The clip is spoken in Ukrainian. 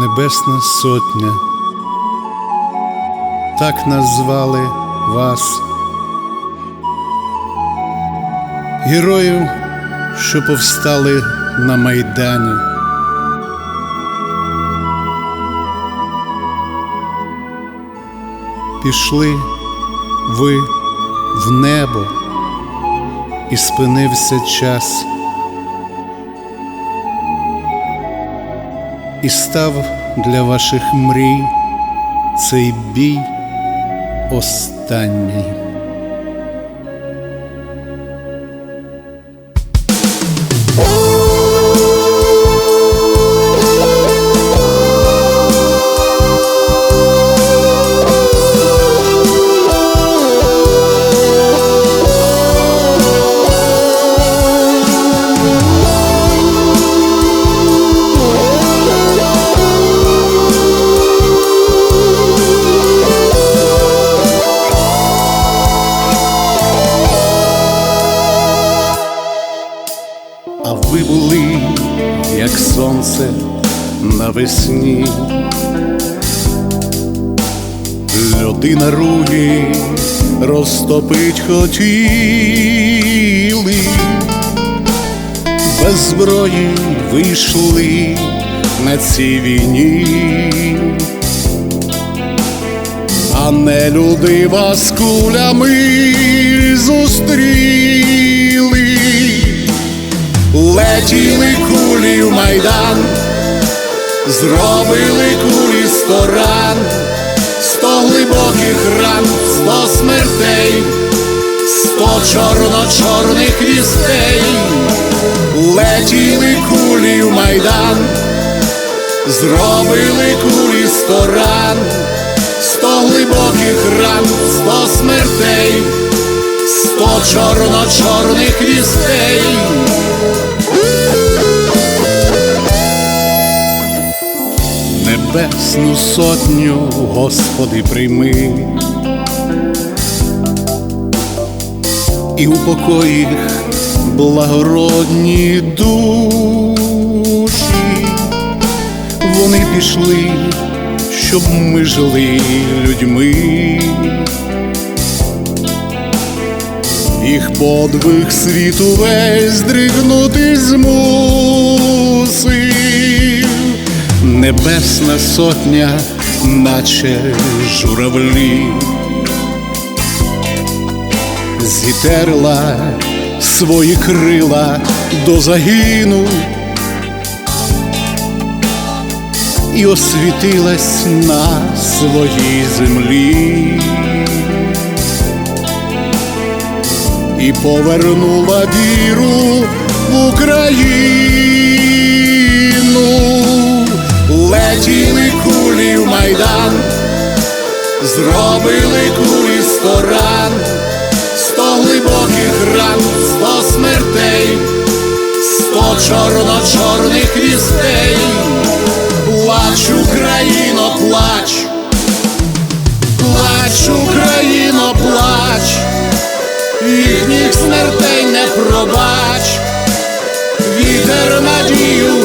Небесна Сотня, так назвали вас, героїв, що повстали на Майдані. Пішли ви в небо, і спинився час. І став для ваших мрій цей бій останній. А ви були, як сонце навесні, Людина руги розтопить хотіли, без зброї вийшли на цій війні, а не люди вас кулями зустріли. Летіли кулі в майдан, зробили кулі сто ран, сто глибоких ран, сто смертей, сто чорно-чорних вістей, летіли кулі в майдан, зробили кулі сто ран, сто глибоких ран, сто смертей, сто чорно-чорних вістей. Небесну сотню, Господи, прийми, і упокой їх благородні душі, вони пішли, щоб ми жили людьми. Їх подвиг світу весь здригнути змусив. Небесна сотня, наче журавлі, зітерла свої крила до загину і освітилась на своїй землі. І повернула віру в Україну. Летіли кулі в майдан, зробили кулі сто ран, сто глибоких ран, сто смертей, сто чорно-чорних вістей. Плач, Україно, плач, плач, Україно, плач, їхніх смертей не пробач, вітер надію,